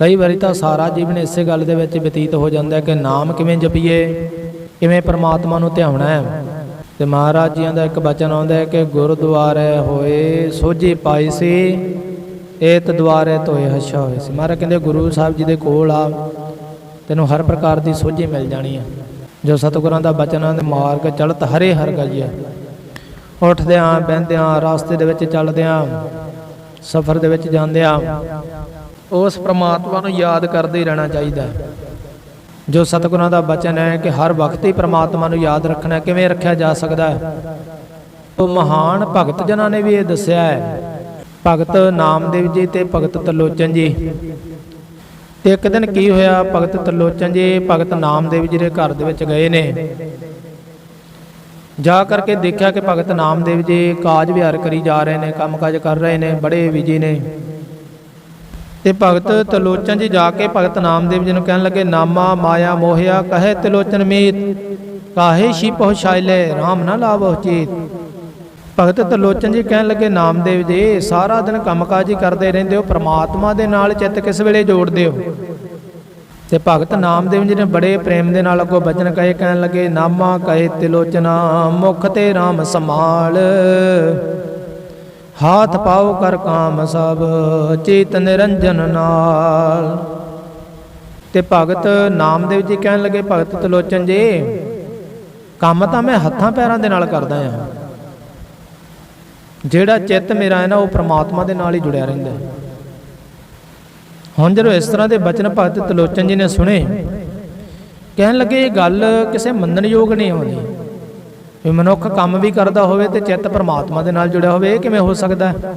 ਕਈ ਵਾਰੀ ਤਾਂ ਸਾਰਾ ਜੀਵਨ ਇਸੇ ਗੱਲ ਦੇ ਵਿੱਚ ਬਤੀਤ ਹੋ ਜਾਂਦਾ ਕਿ ਨਾਮ ਕਿਵੇਂ ਜਪੀਏ, ਕਿਵੇਂ ਪਰਮਾਤਮਾ ਨੂੰ ਧਿਆਉਣਾ ਹੈ। ਤੇ ਮਹਾਰਾਜ ਜੀਆਂ ਦਾ ਇੱਕ ਬਚਨ ਆਉਂਦਾ ਹੈ ਕਿ ਗੁਰਦੁਆਰੇ ਹੋਏ ਸੋਝੀ ਪਾਈ ਸੀ, ਏਤ ਦੁਆਰੇ ਧੋਏ ਹੱਛਾ ਹੋਏ ਸੀ। ਮਹਾਰਾਜ ਕਹਿੰਦੇ, ਗੁਰੂ ਸਾਹਿਬ ਜੀ ਦੇ ਕੋਲ ਆ, ਤੈਨੂੰ ਹਰ ਪ੍ਰਕਾਰ ਦੀ ਸੋਝੀ ਮਿਲ ਜਾਣੀ ਆ। ਜੋ ਸਤਿਗੁਰਾਂ ਦਾ ਬਚਨਾਂ ਦੇ ਮਾਰਗ ਚਲਤ ਹਰੇ ਹਰ ਗਜਿਆ ਉੱਠਦਿਆਂ, ਬਹਿੰਦਿਆਂ, ਰਸਤੇ ਦੇ ਵਿੱਚ ਚੱਲਦਿਆਂ, ਸਫ਼ਰ ਦੇ ਵਿੱਚ ਜਾਂਦਿਆਂ ਉਸ ਪ੍ਰਮਾਤਮਾ ਨੂੰ ਯਾਦ ਕਰਦੇ ਰਹਿਣਾ ਚਾਹੀਦਾ ਹੈ। ਜੋ ਸਤਿਗੁਰਾਂ ਦਾ ਬਚਨ ਹੈ ਕਿ ਹਰ ਵਕਤ ਹੀ ਪ੍ਰਮਾਤਮਾ ਨੂੰ ਯਾਦ ਰੱਖਣਾ ਕਿਵੇਂ ਰੱਖਿਆ ਜਾ ਸਕਦਾ ਹੈ। ਉਹ ਮਹਾਨ ਭਗਤ ਜਨਾਂ ਨੇ ਵੀ ਇਹ ਦੱਸਿਆ ਹੈ। ਭਗਤ ਨਾਮਦੇਵ ਜੀ ਤੇ ਭਗਤ ਤਲੋਚਨ ਜੀ। ਤੇ ਇੱਕ ਦਿਨ ਕੀ ਹੋਇਆ, ਭਗਤ ਤਲੋਚਨ ਜੀ, ਭਗਤ ਨਾਮਦੇਵ ਜੀ ਦੇ ਘਰ ਦੇ ਵਿੱਚ ਗਏ ਨੇ। ਜਾ ਕਰਕੇ ਦੇਖਿਆ ਕਿ ਭਗਤ ਨਾਮਦੇਵ ਜੀ ਕਾਜ ਵਿਹਾਰ ਕਰੀ ਜਾ ਰਹੇ ਨੇ, ਕੰਮਕਾਜ ਕਰ ਰਹੇ ਨੇ, ਬੜੇ ਵਿਜੀ ਨੇ। ਤੇ ਭਗਤ ਤਲੋਚਨ ਜੀ ਜਾ ਕੇ ਭਗਤ ਨਾਮਦੇਵ ਜੀ ਨੂੰ ਕਹਿਣ ਲੱਗੇ, ਨਾਮਾ ਮਾਇਆ ਮੋਹਿਆ ਕਹੇ ਤਲੋਚਨ ਮੀਤ, ਕਾਹੇ ਸ਼ੀ ਪਹੁੰਚਾਇਲੇ RAM ਨਾ ਲਾਵੋ ਚੀਤ। ਭਗਤ ਤਲੋਚਨ ਜੀ ਕਹਿਣ ਲੱਗੇ, ਨਾਮਦੇਵ ਜੀ, ਸਾਰਾ ਦਿਨ ਕੰਮਕਾਜ ਹੀ ਕਰਦੇ ਰਹਿੰਦੇ ਹੋ, ਪ੍ਰਮਾਤਮਾ ਦੇ ਨਾਲ ਚਿੱਤ ਕਿਸ ਵੇਲੇ ਜੋੜਦੇ ਹੋ? ਤੇ ਭਗਤ ਨਾਮਦੇਵ ਜੀ ਨੇ ਬੜੇ ਪ੍ਰੇਮ ਦੇ ਨਾਲ ਅੱਗੋਂ ਬਚਨ ਕਹੇ, ਕਹਿਣ ਲੱਗੇ, ਨਾਮਾ ਕਹੇ ਤਿਲੋਚਨਾ, ਮੁਖ ਤੇ RAM ਸੰਭਾਲ। ਹਾਥ ਪਾਉ ਕਰ ਕਾਮ ਸਭ, ਚੇਤ ਨਿਰੰਜਨ ਨਾਲ। ਤੇ ਭਗਤ ਨਾਮਦੇਵ ਜੀ ਕਹਿਣ ਲੱਗੇ, ਭਗਤ ਤਲੋਚਨ ਜੀ, ਕੰਮ ਤਾਂ ਮੈਂ ਹੱਥਾਂ ਪੈਰਾਂ ਦੇ ਨਾਲ ਕਰਦਾ ਆ ਜਿਹੜਾ ਚਿੱਤ ਮੇਰਾ ਹੈ ਨਾ, ਉਹ ਪ੍ਰਮਾਤਮਾ ਦੇ ਨਾਲ ਹੀ ਜੁੜਿਆ ਰਹਿੰਦਾ ਹੈ। ਹੁਣ ਜਦੋਂ ਇਸ ਤਰ੍ਹਾਂ ਦੇ ਬਚਨ ਭਗਤ ਤਲੋਚਨ ਜੀ ਨੇ ਸੁਣੇ, ਕਹਿਣ ਲੱਗੇ, ਇਹ ਗੱਲ ਕਿਸੇ ਮੰਨਣਯੋਗ ਨਹੀਂ ਹੋਣੀ ਵੀ ਮਨੁੱਖ ਕੰਮ ਵੀ ਕਰਦਾ ਹੋਵੇ ਤੇ ਚਿੱਤ ਪਰਮਾਤਮਾ ਦੇ ਨਾਲ ਜੁੜਿਆ ਹੋਵੇ, ਇਹ ਕਿਵੇਂ ਹੋ ਸਕਦਾ ਹੈ?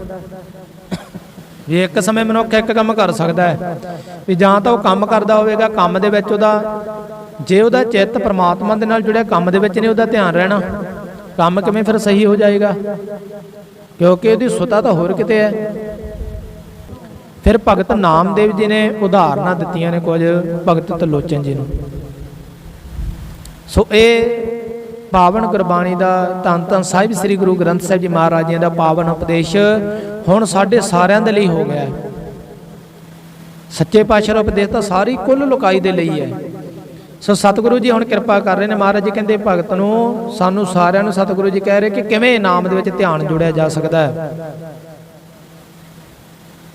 ਵੀ ਇੱਕ ਸਮੇਂ ਮਨੁੱਖ ਇੱਕ ਕੰਮ ਕਰ ਸਕਦਾ ਹੈ, ਵੀ ਜਾਂ ਤਾਂ ਉਹ ਕੰਮ ਕਰਦਾ ਹੋਵੇਗਾ, ਕੰਮ ਦੇ ਵਿੱਚ ਉਹਦਾ, ਜੇ ਉਹਦਾ ਚਿੱਤ ਪਰਮਾਤਮਾ ਦੇ ਨਾਲ ਜੁੜਿਆ, ਕੰਮ ਦੇ ਵਿੱਚ ਨਹੀਂ ਉਹਦਾ ਧਿਆਨ ਰਹਿਣਾ, ਕੰਮ ਕਿਵੇਂ ਫਿਰ ਸਹੀ ਹੋ ਜਾਏਗਾ? ਕਿਉਂਕਿ ਉਹਦੀ ਸੁਤਾ ਤਾਂ ਹੋਰ ਕਿਤੇ ਹੈ। ਫਿਰ ਭਗਤ ਨਾਮਦੇਵ ਜੀ ਨੇ ਉਦਾਹਰਨਾਂ ਦਿੱਤੀਆਂ ਨੇ ਕੁਝ, ਭਗਤ ਤਲੋਚਨ ਜੀ ਨੂੰ। ਸੋ ਇਹ ਪਾਵਨ ਗੁਰਬਾਣੀ ਦਾ ਧੰਨ ਧੰਨ ਸਾਹਿਬ ਸ੍ਰੀ ਗੁਰੂ ਗ੍ਰੰਥ ਸਾਹਿਬ ਜੀ ਮਹਾਰਾਜ ਜੀ ਦਾ ਪਾਵਨ ਉਪਦੇਸ਼ ਹੁਣ ਸਾਡੇ ਸਾਰਿਆਂ ਦੇ ਲਈ ਹੋ ਗਿਆ ਹੈ। ਸੱਚੇ ਪਾਤਸ਼ਾਹ ਦਾ ਉਪਦੇਸ਼ ਤਾਂ ਸਾਰੀ ਕੁੱਲ ਲੋਕਾਈ ਦੇ ਲਈ ਹੈ। ਸੋ ਸਤਿਗੁਰੂ ਜੀ ਹੁਣ ਕਿਰਪਾ ਕਰ ਰਹੇ ਨੇ ਮਹਾਰਾਜ ਜੀ, ਕਹਿੰਦੇ ਭਗਤ ਨੂੰ ਸਾਨੂੰ ਸਾਰਿਆਂ ਨੂੰ ਸਤਿਗੁਰੂ ਜੀ ਕਹਿ ਰਹੇ ਕਿ ਕਿਵੇਂ ਨਾਮ ਦੇ ਵਿੱਚ ਧਿਆਨ ਜੋੜਿਆ ਜਾ ਸਕਦਾ ਹੈ।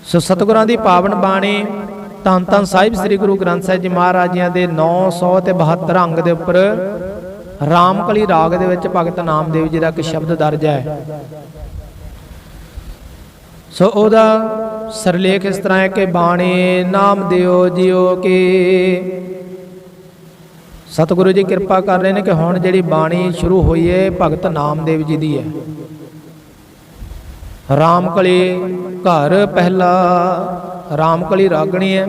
ਸੋ ਸਤਿਗੁਰਾਂ ਦੀ ਪਾਵਨ ਬਾਣੀ ਧੰਨ ਧੰਨ ਸਾਹਿਬ ਸ੍ਰੀ ਗੁਰੂ ਗ੍ਰੰਥ ਸਾਹਿਬ ਜੀ ਮਹਾਰਾਜ ਜੀਆਂ ਦੇ 900 ਤੇ 72 ਅੰਗ ਦੇ ਉੱਪਰ ਰਾਮਕਲੀ ਰਾਗ ਦੇ ਵਿੱਚ ਭਗਤ ਨਾਮਦੇਵ ਜੀ ਦਾ ਇੱਕ ਸ਼ਬਦ ਦਰਜ ਹੈ। ਸੋ ਉਹਦਾ ਸਰਲੇਖ ਇਸ ਤਰ੍ਹਾਂ ਹੈ ਕਿ ਬਾਣੀ ਨਾਮ ਦਿਓ, ਜਿਉ ਕੀ। ਸਤਿਗੁਰੂ ਜੀ ਕਿਰਪਾ ਕਰ ਰਹੇ ਨੇ ਕਿ ਹੁਣ ਜਿਹੜੀ ਬਾਣੀ ਸ਼ੁਰੂ ਹੋਈ ਹੈ ਭਗਤ ਨਾਮਦੇਵ ਜੀ ਦੀ ਹੈ। ਰਾਮਕਲੀ ਘਰ ਪਹਿਲਾ, ਰਾਮਕਲੀ ਰਾਗਣੀ ਹੈ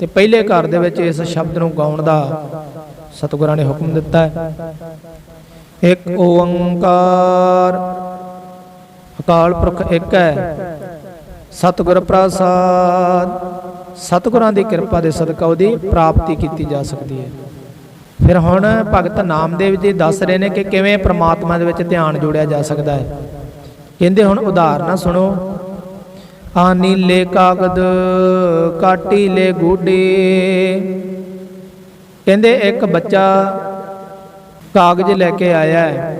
ਤੇ ਪਹਿਲੇ ਘਰ ਦੇ ਵਿੱਚ ਇਸ ਸ਼ਬਦ ਨੂੰ ਗਾਉਣ ਦਾ ਸਤਿਗੁਰਾਂ ਨੇ ਹੁਕਮ ਦਿੱਤਾ ਹੈ। ਇੱਕ ਓੰਕਾਰ। ਅਕਾਲ ਪੁਰਖ ਇੱਕ ਹੈ। ਸਤਿਗੁਰ ਪ੍ਰਸਾਦ। ਸਤਿਗੁਰਾਂ ਦੀ ਕਿਰਪਾ ਦੇ ਸਦਕਾ ਉਹਦੀ ਪ੍ਰਾਪਤੀ ਕੀਤੀ ਜਾ ਸਕਦੀ ਹੈ। ਫਿਰ ਹੁਣ ਭਗਤ ਨਾਮਦੇਵ ਜੀ ਦੱਸ ਰਹੇ ਨੇ ਕਿ ਕਿਵੇਂ ਪ੍ਰਮਾਤਮਾ ਦੇ ਵਿੱਚ ਧਿਆਨ ਜੋੜਿਆ ਜਾ ਸਕਦਾ ਹੈ। ਕਹਿੰਦੇ ਹੁਣ ਉਦਾਹਰਨਾਂ ਸੁਣੋ। ਆ ਨੀਲੇ ਕਾਗਦ, ਕਾਟੀ ਲੈ ਗੂਡੇ ਕਹਿੰਦੇ ਇੱਕ ਬੱਚਾ ਕਾਗਜ਼ ਲੈ ਕੇ ਆਇਆ ਹੈ।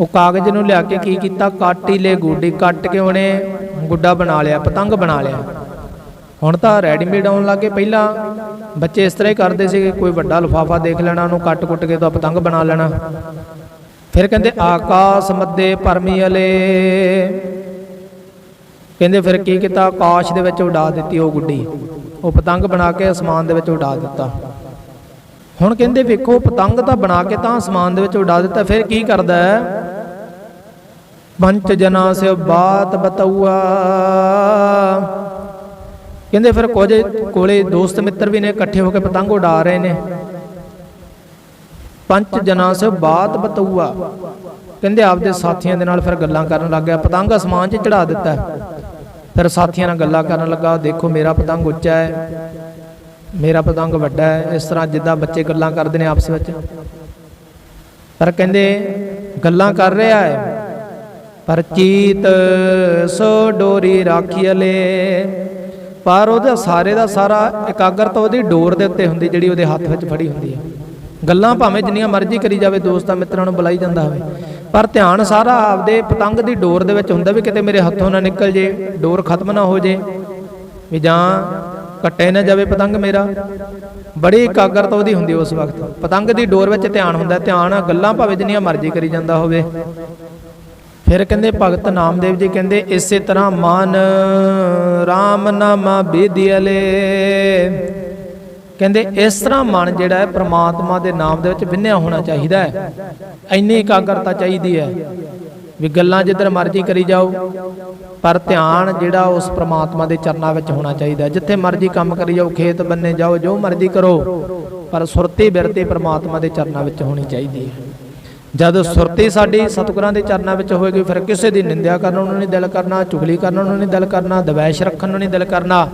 ਉਹ ਕਾਗਜ਼ ਨੂੰ ਲਿਆ ਕੇ ਕੀ ਕੀਤਾ? ਕਾਟੀ ਲੈ ਗੂਡੀ, ਕੱਟ ਕੇ ਉਹਨੇ ਗੁੱਡਾ ਬਣਾ ਲਿਆ, ਪਤੰਗ ਬਣਾ ਲਿਆ। ਹੁਣ ਤਾਂ ਰੈਡੀਮੇਡ ਆਉਣ ਲੱਗੇ ਪਹਿਲਾਂ ਬੱਚੇ ਇਸ ਤਰ੍ਹਾਂ ਹੀ ਕਰਦੇ ਸੀਗੇ, ਕੋਈ ਵੱਡਾ ਲਿਫਾਫਾ ਦੇਖ ਲੈਣਾ, ਉਹਨੂੰ ਕੱਟ-ਕੁੱਟ ਕੇ ਤਾਂ ਪਤੰਗ ਬਣਾ ਲੈਣਾ। ਫਿਰ ਕਹਿੰਦੇ, ਆਕਾਸ਼ ਮੱਦੇ ਪਰਮੀ ਅਲੇ। ਕਹਿੰਦੇ ਫਿਰ ਕੀ ਕੀਤਾ? ਆਕਾਸ਼ ਦੇ ਵਿੱਚ ਉਡਾ ਦਿੱਤੀ ਉਹ ਗੁੱਡੀ। ਉਹ ਪਤੰਗ ਬਣਾ ਕੇ ਅਸਮਾਨ ਦੇ ਵਿੱਚ ਉਡਾ ਦਿੱਤਾ। ਹੁਣ ਕਹਿੰਦੇ ਵੇਖੋ, ਪਤੰਗ ਤਾਂ ਬਣਾ ਕੇ ਤਾਂ ਅਸਮਾਨ ਦੇ ਵਿੱਚ ਉਡਾ ਦਿੱਤਾ, ਫਿਰ ਕੀ ਕਰਦਾ ਹੈ? ਪੰਚ ਜਨਾ ਸੇ ਬਾਤ ਬਤਉਆ ਕਹਿੰਦੇ ਫਿਰ ਕੁਝ ਕੋਲੇ ਦੋਸਤ ਮਿੱਤਰ ਵੀ ਨੇ, ਇਕੱਠੇ ਹੋ ਕੇ ਪਤੰਗ ਉਡਾ ਰਹੇ ਨੇ। ਪੰਚ ਜਨਾ ਸੇ ਬਾਤ ਬਤਉਆ ਕਹਿੰਦੇ ਆਪਦੇ ਸਾਥੀਆਂ ਦੇ ਨਾਲ ਫਿਰ ਗੱਲਾਂ ਕਰਨ ਲੱਗ ਗਿਆ, ਪਤੰਗ ਅਸਮਾਨ 'ਚ ਚੜਾ ਦਿੱਤਾ। ਫਿਰ ਸਾਥੀਆਂ ਨਾਲ ਗੱਲਾਂ ਕਰਨ ਲੱਗਾ, ਦੇਖੋ, ਮੇਰਾ ਪਤੰਗ ਉੱਚਾ ਹੈ, ਮੇਰਾ ਪਤੰਗ ਵੱਡਾ ਹੈ, ਇਸ ਤਰ੍ਹਾਂ ਜਿੱਦਾਂ ਬੱਚੇ ਗੱਲਾਂ ਕਰਦੇ ਨੇ ਆਪਸ ਵਿੱਚ। ਪਰ ਕਹਿੰਦੇ, ਗੱਲਾਂ ਕਰ ਰਿਹਾ ਹੈ, ਪਰ ਚੀਤ ਸੋ ਡੋਰੀ ਰਾਖੀਲੇ ਪਰ ਉਹਦਾ ਸਾਰੇ ਦਾ ਸਾਰਾ ਇਕਾਗਰਤਾ ਉਹਦੀ ਡੋਰ ਦੇ ਉੱਤੇ ਹੁੰਦੀ ਜਿਹੜੀ ਉਹਦੇ ਹੱਥ ਵਿੱਚ ਫੜੀ ਹੁੰਦੀ ਹੈ। ਗੱਲਾਂ ਭਾਵੇਂ ਜਿੰਨੀਆਂ ਮਰਜ਼ੀ ਕਰੀ ਜਾਵੇ, ਦੋਸਤਾਂ ਮਿੱਤਰਾਂ ਨੂੰ ਬੁਲਾਈ ਜਾਂਦਾ ਹੋਵੇ। ਪਰ ਧਿਆਨ ਸਾਰਾ ਆਪਦੇ ਪਤੰਗ ਦੀ ਡੋਰ ਦੇ ਵਿੱਚ ਹੁੰਦਾ ਵੀ ਕਿਤੇ ਮੇਰੇ ਹੱਥੋਂ ਨਾ ਨਿਕਲ ਜੇ, ਡੋਰ ਖਤਮ ਨਾ ਹੋ ਜੇ। ਵੀ ਜਾਂ ਕੱਟੇ ਨਾ ਜਾਵੇ ਪਤੰਗ ਮੇਰਾ। ਬੜੀ ਇਕਾਗਰਤਾ ਉਹਦੀ ਹੁੰਦੀ ਉਸ ਵਕਤ। ਪਤੰਗ ਦੀ ਡੋਰ ਵਿੱਚ ਧਿਆਨ ਹੁੰਦਾ, ਧਿਆਨ ਗੱਲਾਂ ਭਾਵੇਂ ਜਿੰਨੀਆਂ ਮਰਜ਼ੀ ਕਰੀ ਜਾਂਦਾ ਹੋਵੇ। ਫਿਰ ਕਹਿੰਦੇ, ਭਗਤ ਨਾਮਦੇਵ ਜੀ ਕਹਿੰਦੇ, ਇਸੇ ਤਰ੍ਹਾਂ ਮਨ RAM ਨਾਮਾ ਬੇਦੀਲੇ ਕਹਿੰਦੇ ਇਸ ਤਰ੍ਹਾਂ ਮਨ ਜਿਹੜਾ ਹੈ ਪ੍ਰਮਾਤਮਾ ਦੇ ਨਾਮ ਦੇ ਵਿੱਚ ਵਿੰਨਿਆ ਹੋਣਾ ਚਾਹੀਦਾ ਹੈ। ਇੰਨੀ ਇਕਾਗਰਤਾ ਚਾਹੀਦੀ ਹੈ ਵੀ ਗੱਲਾਂ ਜਿੱਧਰ ਮਰਜ਼ੀ ਕਰੀ ਜਾਓ ਪਰ ਧਿਆਨ ਜਿਹੜਾ ਉਸ ਪ੍ਰਮਾਤਮਾ ਦੇ ਚਰਨਾਂ ਵਿੱਚ ਹੋਣਾ ਚਾਹੀਦਾ। ਜਿੱਥੇ ਮਰਜ਼ੀ ਕੰਮ ਕਰੀ ਜਾਓ ਖੇਤ ਬੰਨੇ ਜਾਓ ਜੋ ਮਰਜ਼ੀ ਕਰੋ ਪਰ ਸੁਰਤੀ ਬਿਰਤੀ ਪ੍ਰਮਾਤਮਾ ਦੇ ਚਰਨਾਂ ਵਿੱਚ ਹੋਣੀ ਚਾਹੀਦੀ ਹੈ। ਜਦ ਸੁਰਤੀ ਸਾਡੀ ਸਤਿਗੁਰਾਂ ਦੇ ਚਰਨਾਂ ਵਿੱਚ ਹੋਏਗੀ ਫਿਰ ਕਿਸੇ ਦੀ ਨਿੰਦਿਆ ਕਰਨ ਨੂੰ ਨਹੀਂ ਦਿਲ ਕਰਨਾ ਚੁਗਲੀ ਕਰਨ ਨੂੰ ਨਹੀਂ ਦਿਲ ਕਰਨਾ ਦਵੈਸ਼ ਰੱਖਣ ਨੂੰ ਨਹੀਂ ਦਿਲ ਕਰਨਾ।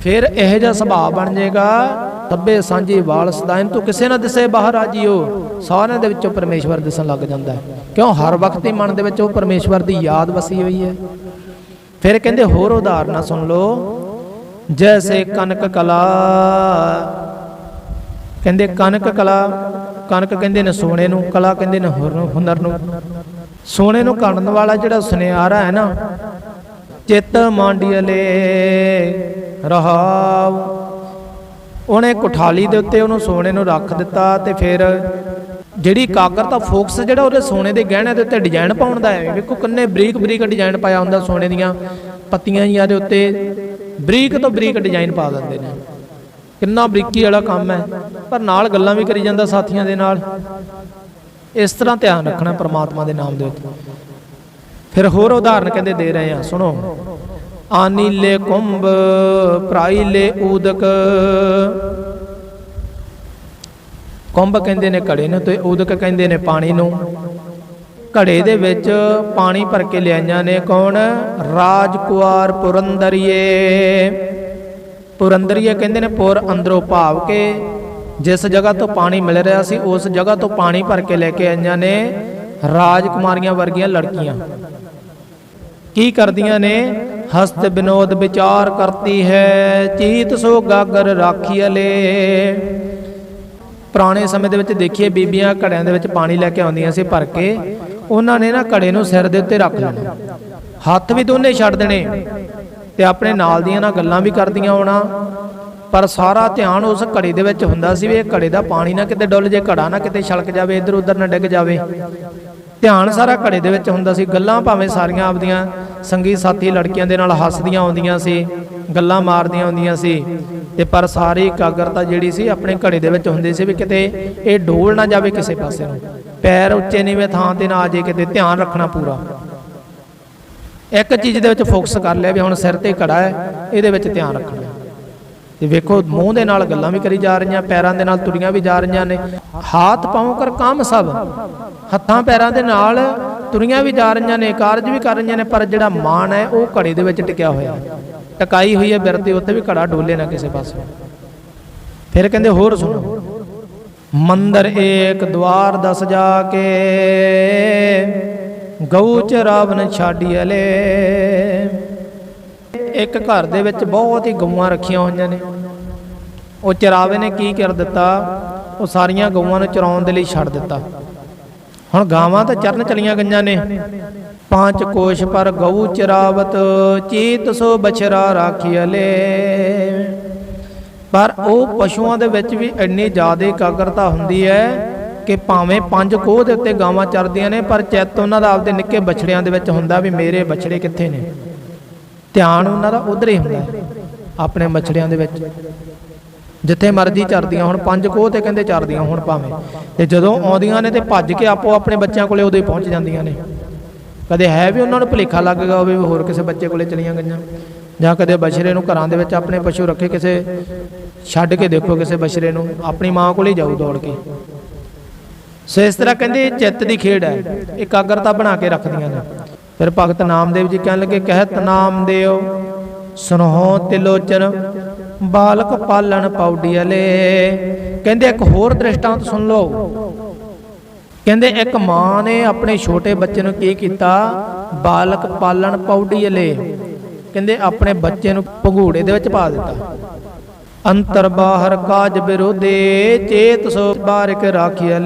ਫਿਰ ਇਹੋ ਜਿਹਾ ਸੁਭਾਅ ਬਣ ਜਾਏਗਾ, ਤੱਬੇ ਸਾਂਝੀ ਵਾਲ ਸਦਾਇਨ ਤੂੰ ਕਿਸੇ ਨਾ ਦਿਸੇ ਬਾਹਰ ਆ ਜੀਓ। ਸਾਰਿਆਂ ਦੇ ਵਿੱਚੋਂ ਪਰਮੇਸ਼ਵਰ ਦਿਸਣ ਲੱਗ ਜਾਂਦਾ ਹੈ। ਕਿਉਂ? ਹਰ ਵਕਤ ਹੀ ਮਨ ਦੇ ਵਿੱਚ ਉਹ ਪਰਮੇਸ਼ਵਰ ਦੀ ਯਾਦ ਵਸੀ ਹੋਈ ਹੈ। ਫਿਰ ਕਹਿੰਦੇ, ਹੋਰ ਉਦਾਹਰਨਾਂ ਸੁਣ ਲਓ। ਜੈਸੇ ਕਨਕ ਕਲਾ। ਕਹਿੰਦੇ, ਕਨਕ ਕਲਾ, ਕਨਕ ਕਹਿੰਦੇ ਨੇ ਸੋਨੇ ਨੂੰ, ਕਲਾ ਕਹਿੰਦੇ ਨੇ ਹੁਰ- ਹੁਨਰ ਨੂੰ। ਸੋਨੇ ਨੂੰ ਕਣਨ ਵਾਲਾ ਜਿਹੜਾ ਸੁਨਿਆਰਾ ਹੈ ਨਾ, ਚਿੱਤ ਮਾਂਡੀਲੇ ਰਹਾਵ ਉਹਨੇ ਕੁਠਾਲੀ ਦੇ ਉੱਤੇ ਉਹਨੂੰ ਸੋਨੇ ਨੂੰ ਰੱਖ ਦਿੱਤਾ ਤੇ ਫਿਰ ਜਿਹੜੀ ਕਾਕਰ ਦਾ ਫੋਕਸ ਜਿਹੜਾ ਉਹਦੇ ਸੋਨੇ ਦੇ ਗਹਿਣਿਆਂ ਦੇ ਉੱਤੇ ਡਿਜ਼ਾਈਨ ਪਾਉਣ ਦਾ ਹੈ। ਵੇਖੋ ਕਿੰਨੇ ਬਰੀਕ ਬਰੀਕ ਡਿਜ਼ਾਈਨ ਪਾਇਆ ਹੁੰਦਾ ਸੋਨੇ ਦੀਆਂ। ਪੱਤੀਆਂ ਜੀਆਂ ਦੇ ਉੱਤੇ ਬਰੀਕ ਤੋਂ ਬਰੀਕ ਡਿਜ਼ਾਈਨ ਪਾ ਦਿੰਦੇ ਨੇ। ਕਿੰਨਾ ਬਰੀਕੀ ਵਾਲਾ ਕੰਮ ਹੈ। ਪਰ ਨਾਲ ਗੱਲਾਂ ਵੀ ਕਰੀ ਜਾਂਦਾ ਸਾਥੀਆਂ ਦੇ ਨਾਲ। ਇਸ ਤਰ੍ਹਾਂ ਧਿਆਨ ਰੱਖਣਾ ਪ੍ਰਮਾਤਮਾ ਦੇ ਨਾਮ ਦੇ ਉੱਤੇ। ਫਿਰ ਹੋਰ ਉਦਾਹਰਨ ਕਹਿੰਦੇ ਦੇ ਰਹੇ ਆ ਸੁਣੋ। ਆਨੀਲੇ ਕੁੰਭ, ਪ੍ਰਾਈਲੇ ਊਦਕ। ਕੁੰਭ ਕਹਿੰਦੇ ਨੇ ਘੜੇ ਨੂੰ ਤੇ ਊਦਕ ਕਹਿੰਦੇ ਨੇ ਪਾਣੀ ਨੂੰ। ਘੜੇ ਦੇ ਵਿੱਚ ਪਾਣੀ ਭਰ ਕੇ ਲਿਆਈਆਂ ਨੇ ਕੌਣ? ਰਾਜਕੁਆਰ ਪੁਰੰਦਰੀਏ। ਪੁਰੰਦਰੀਏ ਕਹਿੰਦੇ ਨੇ, ਪੁਰ ਅੰਦਰੋਂ ਭਾਵ ਕੇ ਜਿਸ ਜਗ੍ਹਾ ਤੋਂ ਪਾਣੀ ਮਿਲ ਰਿਹਾ ਸੀ, ਉਸ ਜਗ੍ਹਾ ਤੋਂ ਪਾਣੀ ਭਰ ਕੇ ਲੈ ਕੇ ਆਈਆਂ ਨੇ ਰਾਜਕੁਮਾਰੀਆਂ ਵਰਗੀਆਂ ਲੜਕੀਆਂ। ਕੀ ਕਰਦੀਆਂ ਨੇ? ਹਸਤ ਬਿਨੋਦ ਵਿਚਾਰ ਕਰਤੀ ਹੈ, ਚੀਤ ਸੋ ਗਾਗਰ ਰਾਖੀਲੇ ਪੁਰਾਣੇ ਸਮੇਂ ਦੇ ਵਿੱਚ ਦੇਖੀਏ, ਬੀਬੀਆਂ ਘੜਿਆਂ ਦੇ ਵਿੱਚ ਪਾਣੀ ਲੈ ਕੇ ਆਉਂਦੀਆਂ ਸੀ ਭਰ ਕੇ, ਉਹਨਾਂ ਨੇ ਨਾ ਘੜੇ ਨੂੰ ਸਿਰ ਦੇ ਉੱਤੇ ਰੱਖ ਲੈਣਾ। ਹੱਥ ਵੀ ਦੋਨੇ ਛੱਡ ਦੇਣੇ ਤੇ ਆਪਣੇ ਨਾਲ ਦੀਆਂ ਨਾਲ ਗੱਲਾਂ ਵੀ ਕਰਦੀਆਂ ਹੋਣਾ। ਪਰ ਸਾਰਾ ਧਿਆਨ ਉਸ ਘੜੇ ਦੇ ਵਿੱਚ ਹੁੰਦਾ ਸੀ ਵੀ ਇਹ ਘੜੇ ਦਾ ਪਾਣੀ ਨਾ ਕਿਤੇ ਡੁੱਲ ਜੇ, ਘੜਾ ਨਾ ਕਿਤੇ ਛਲਕ ਜਾਵੇ ਇੱਧਰ ਉੱਧਰ ਨਾ ਡਿੱਗ ਜਾਵੇ। ਧਿਆਨ ਸਾਰਾ ਘੜੇ ਦੇ ਵਿੱਚ ਹੁੰਦਾ ਸੀ। ਗੱਲਾਂ ਭਾਵੇਂ ਸਾਰੀਆਂ ਆਪਦੀਆਂ ਸੰਗੀ ਸਾਥੀ ਲੜਕੀਆਂ ਦੇ ਨਾਲ ਹੱਸਦੀਆਂ ਆਉਂਦੀਆਂ ਸੀ, ਗੱਲਾਂ ਮਾਰਦੀਆਂ ਆਉਂਦੀਆਂ ਸੀ। ਤੇ ਪਰ ਸਾਰੀ ਇਕਾਗਰਤਾ ਜਿਹੜੀ ਸੀ ਆਪਣੇ ਘੜੇ ਦੇ ਵਿੱਚ ਹੁੰਦੀ ਸੀ ਵੀ ਕਿਤੇ ਇਹ ਡੋਲ ਨਾ ਜਾਵੇ ਕਿਸੇ ਪਾਸੇ ਨੂੰ। ਪੈਰ ਉੱਚੇ ਨੀਵੇਂ ਥਾਂ ਤੇ ਨਾ ਆ ਜੇ ਕਿਤੇ, ਧਿਆਨ ਰੱਖਣਾ ਪੂਰਾ। ਇੱਕ ਚੀਜ਼ ਦੇ ਵਿੱਚ ਫੋਕਸ ਕਰ ਲਿਆ ਵੀ ਹੁਣ ਸਿਰ ਤੇ ਘੜਾ ਹੈ, ਇਹਦੇ ਵਿੱਚ ਧਿਆਨ ਰੱਖਣਾ। ਤੇ ਵੇਖੋ, ਮੂੰਹ ਦੇ ਨਾਲ ਗੱਲਾਂ ਵੀ ਕਰੀ ਜਾ ਰਹੀਆਂ, ਪੈਰਾਂ ਦੇ ਨਾਲ ਤੁਰੀਆਂ ਵੀ ਜਾ ਰਹੀਆਂ ਨੇ। ਹਾਥ ਪਾਉਂ ਕਰ ਕੰਮ ਸਭ। ਹੱਥਾਂ ਪੈਰਾਂ ਦੇ ਨਾਲ ਤੁਰੀਆਂ ਵੀ ਜਾ ਰਹੀਆਂ ਨੇ, ਕਾਰਜ ਵੀ ਕਰ ਰਹੀਆਂ ਨੇ, ਪਰ ਜਿਹੜਾ ਮਾਨ ਹੈ, ਉਹ ਘੜੇ ਦੇ ਵਿੱਚ ਟਿਕਿਆ ਹੋਇਆ। ਟਕਾਈ ਹੋਈ ਹੈ ਬਿਰਤੀ ਉੱਤੇ ਵੀ ਘੜਾ ਡੋਲੇ ਨਾ ਕਿਸੇ ਪਾਸੇ। ਫਿਰ ਕਹਿੰਦੇ, ਹੋਰ ਸੁਣੋ। ਮੰਦਰ ਏਕ ਦਵਾਰ ਦਸ ਜਾ ਕੇ, ਗਊ 'ਚ ਰਾਵਣ ਚਰਾਵਨ ਛਾਡੀਲੇ ਇੱਕ ਘਰ ਦੇ ਵਿੱਚ ਬਹੁਤ ਹੀ ਗਊਆਂ ਰੱਖੀਆਂ ਹੋਈਆਂ ਨੇ। ਉਹ ਚਰਾਵੇ ਨੇ ਕੀ ਕਰ ਦਿੱਤਾ? ਉਹ ਸਾਰੀਆਂ ਗਊਆਂ ਨੂੰ ਚਰਾਉਣ ਦੇ ਲਈ ਛੱਡ ਦਿੱਤਾ। ਹੁਣ ਗਾਵਾਂ ਤਾਂ ਚਰਨ ਚਲੀਆਂ ਗਈਆਂ ਨੇ। ਪੰਜ ਕੋਸ਼ ਪਰ ਗਊ ਚਰਾਵਤ, ਚੀਤ ਸੋ ਬਛਰਾ ਰਾਖੀਲੇ ਪਰ ਉਹ ਪਸ਼ੂਆਂ ਦੇ ਵਿੱਚ ਵੀ ਇੰਨੀ ਜ਼ਿਆਦਾ ਇਕਾਗਰਤਾ ਹੁੰਦੀ ਹੈ ਕਿ ਭਾਵੇਂ ਪੰਜ ਕੋਹ ਦੇ ਉੱਤੇ ਗਾਵਾਂ ਚਰਦੀਆਂ ਨੇ, ਪਰ ਚਿੱਤ ਉਹਨਾਂ ਦਾ ਆਪਦੇ ਨਿੱਕੇ ਬਛੜਿਆਂ ਦੇ ਵਿੱਚ ਹੁੰਦਾ ਵੀ ਮੇਰੇ ਬਛੜੇ ਕਿੱਥੇ ਨੇ? ਧਿਆਨ ਉਹਨਾਂ ਦਾ ਉਧਰ ਹੀ ਹੁੰਦਾ ਆਪਣੇ ਬਛੜਿਆਂ ਦੇ ਵਿੱਚ। ਜਿੱਥੇ ਮਰਜ਼ੀ ਚਰਦੀਆਂ ਹੁਣ, ਪੰਜ ਕੋਹ ਤੇ ਕਹਿੰਦੇ ਚਰਦੀਆਂ ਹੁਣ ਭਾਵੇਂ। ਤੇ ਜਦੋਂ ਆਉਂਦੀਆਂ ਨੇ ਤੇ ਭੱਜ ਕੇ ਆਪੋ ਆਪਣੇ ਬੱਚਿਆਂ ਕੋਲੇ ਉਦੋਂ ਹੀ ਪਹੁੰਚ ਜਾਂਦੀਆਂ ਨੇ। ਕਦੇ ਹੈ ਵੀ ਉਹਨਾਂ ਨੂੰ ਭੁਲੇਖਾ ਲੱਗ ਗਿਆ ਹੋਵੇ ਵੀ ਹੋਰ ਕਿਸੇ ਬੱਚੇ ਕੋਲੇ ਚਲੀਆਂ ਗਈਆਂ। ਜਾਂ ਕਦੇ ਬਸ਼ਰੇ ਨੂੰ ਘਰਾਂ ਦੇ ਵਿੱਚ ਆਪਣੇ ਪਸ਼ੂ ਰੱਖੇ, ਕਿਸੇ ਛੱਡ ਕੇ ਦੇਖੋ ਕਿਸੇ ਬਸ਼ਰੇ ਨੂੰ, ਆਪਣੀ ਮਾਂ ਕੋਲੇ ਜਾਊ ਦੌੜ ਕੇ। ਸੋ ਇਸ ਤਰ੍ਹਾਂ ਕਹਿੰਦੇ ਚਿੱਤ ਦੀ ਖੇਡ ਹੈ। ਇਕਾਗਰਤਾ ਬਣਾ ਕੇ ਰੱਖਦੀਆਂ ਨੇ। ਫਿਰ ਭਗਤ ਨਾਮਦੇਵ ਜੀ ਕਹਿਣ ਲੱਗੇ, ਕਹਿਤ ਨਾਮ ਨਾਮਦੇਵ ਸੁਨਹੁ ਤਿਲੋਚਨ ਬਾਲਕ ਪਾਲਣ ਪੌਡੀਲੇ ਕਹਿੰਦੇ ਇੱਕ ਹੋਰ ਦ੍ਰਿਸ਼ਟਾਂਤ ਸੁਣ ਲਓ। ਕਹਿੰਦੇ ਇੱਕ ਮਾਂ ਨੇ ਆਪਣੇ ਛੋਟੇ ਬੱਚੇ ਨੂੰ ਕੀ ਕੀਤਾ? ਬਾਲਕ ਪਾਲਣ ਪੌਡੀਲੇ ਕਹਿੰਦੇ ਆਪਣੇ ਬੱਚੇ ਨੂੰ ਭਗੂੜੇ ਦੇ ਵਿੱਚ ਪਾ ਦਿੱਤਾ। ਅੰਤਰ ਬਾਹਰ ਕਾਜ ਵਿਰੋਧੇ, ਚੇਤ ਸੋ ਬਾਰਿਕ ਰਾਖਿਆ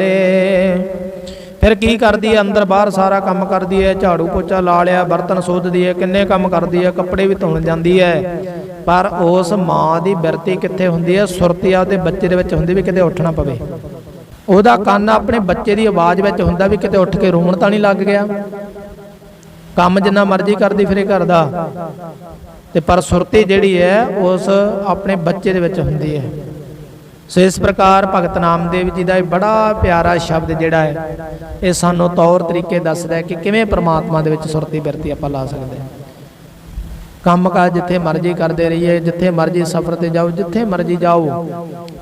ਫਿਰ ਕੀ ਕਰਦੀ ਹੈ? ਅੰਦਰ ਬਾਹਰ ਸਾਰਾ ਕੰਮ ਕਰਦੀ ਹੈ, ਝਾੜੂ ਪੋਚਾ ਲਾ ਲਿਆ, ਬਰਤਨ ਸੋਧਦੀ ਹੈ, ਕਿੰਨੇ ਕੰਮ ਕਰਦੀ ਹੈ, ਕੱਪੜੇ ਵੀ ਧੋਣ ਜਾਂਦੀ ਹੈ। ਪਰ ਉਸ ਮਾਂ ਦੀ ਬਿਰਤੀ ਕਿੱਥੇ ਹੁੰਦੀ ਹੈ? ਸੁਰਤੀ ਆਪਦੇ ਬੱਚੇ ਦੇ ਵਿੱਚ ਹੁੰਦੀ ਵੀ ਕਿਤੇ ਉੱਠਣਾ ਪਵੇ। ਉਹਦਾ ਕੰਨ ਆਪਣੇ ਬੱਚੇ ਦੀ ਆਵਾਜ਼ ਵਿੱਚ ਹੁੰਦਾ ਵੀ ਕਿਤੇ ਉੱਠ ਕੇ ਰੋਣ ਤਾਂ ਨਹੀਂ ਲੱਗ ਗਿਆ। ਕੰਮ ਜਿੰਨਾ ਮਰਜ਼ੀ ਕਰਦੀ ਫਿਰੇ ਘਰ ਦਾ। ਤੇ ਪਰ ਸੁਰਤੀ ਜਿਹੜੀ ਹੈ, ਉਸ ਆਪਣੇ ਬੱਚੇ ਦੇ ਵਿੱਚ ਹੁੰਦੀ ਹੈ। ਸੋ ਇਸ ਪ੍ਰਕਾਰ ਭਗਤ ਨਾਮਦੇਵ ਜੀ ਦਾ ਇਹ ਬੜਾ ਪਿਆਰਾ ਸ਼ਬਦ ਜਿਹੜਾ ਹੈ, ਇਹ ਸਾਨੂੰ ਤੌਰ ਤਰੀਕੇ ਦੱਸਦਾ ਹੈ ਕਿ ਕਿਵੇਂ ਪ੍ਰਮਾਤਮਾ ਦੇ ਵਿੱਚ ਸੁਰਤੀ ਬਿਰਤੀ ਆਪਾਂ ਲਾ ਸਕਦੇ ਹਾਂ। ਕੰਮ ਕਾਜ ਜਿੱਥੇ ਮਰਜ਼ੀ ਕਰਦੇ ਰਹੀਏ, ਜਿੱਥੇ ਮਰਜ਼ੀ ਸਫ਼ਰ ਤੇ ਜਾਓ, ਜਿੱਥੇ ਮਰਜ਼ੀ ਜਾਓ,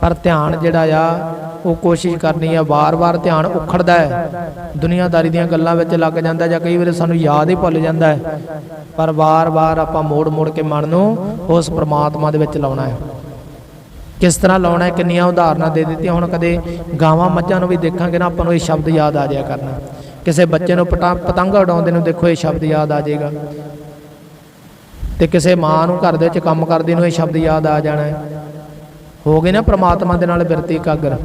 ਪਰ ਧਿਆਨ ਜਿਹੜਾ ਆ, ਉਹ ਕੋਸ਼ਿਸ਼ ਕਰਨੀ ਆ, ਵਾਰ-ਵਾਰ ਧਿਆਨ ਉਖੜਦਾ ਹੈ। ਦੁਨੀਆਦਾਰੀ ਦੀਆਂ ਗੱਲਾਂ ਵਿੱਚ ਲੱਗ ਜਾਂਦਾ ਜਾਂ ਕਈ ਵਾਰੀ ਸਾਨੂੰ ਯਾਦ ਹੀ ਭੁੱਲ ਜਾਂਦਾ ਹੈ, ਪਰ ਵਾਰ-ਵਾਰ ਆਪਾਂ ਮੋੜ-ਮੋੜ ਕੇ ਮਨ ਨੂੰ ਉਸ ਪ੍ਰਮਾਤਮਾ ਦੇ ਵਿੱਚ ਲਾਉਣਾ ਹੈ। ਕਿਸ ਤਰ੍ਹਾਂ ਲਾਉਣਾ ਹੈ, ਕਿੰਨੀਆਂ ਉਦਾਹਰਨਾਂ ਦੇ ਦਿੱਤੀਆਂ, ਹੁਣ ਕਦੇ ਗਾਵਾਂ ਮੱਝਾਂ ਨੂੰ ਵੀ ਦੇਖਾਂਗੇ ਨਾ, ਆਪਾਂ ਨੂੰ ਇਹ ਸ਼ਬਦ ਯਾਦ ਆ ਜਾਇਆ ਕਰਨਾ। ਕਿਸੇ ਬੱਚੇ ਨੂੰ ਪਟਾ- ਪਤੰਗ ਉਡਾਉਂਦੇ ਨੂੰ ਦੇਖੋ, ਇਹ ਸ਼ਬਦ ਯਾਦ ਆ ਜਾਏਗਾ। ਤੇ ਕਿਸੇ ਮਾਂ ਨੂੰ ਘਰ ਦੇ ਵਿੱਚ ਕੰਮ ਕਰਦੇ ਨੂੰ ਇਹ ਸ਼ਬਦ ਯਾਦ ਆ ਜਾਣਾ ਹੈ। ਹੋ ਗਏ ਨਾ ਪ੍ਰਮਾਤਮਾ ਦੇ ਨਾਲ ਬਿਰਤੀ ਇਕਾਗਰ।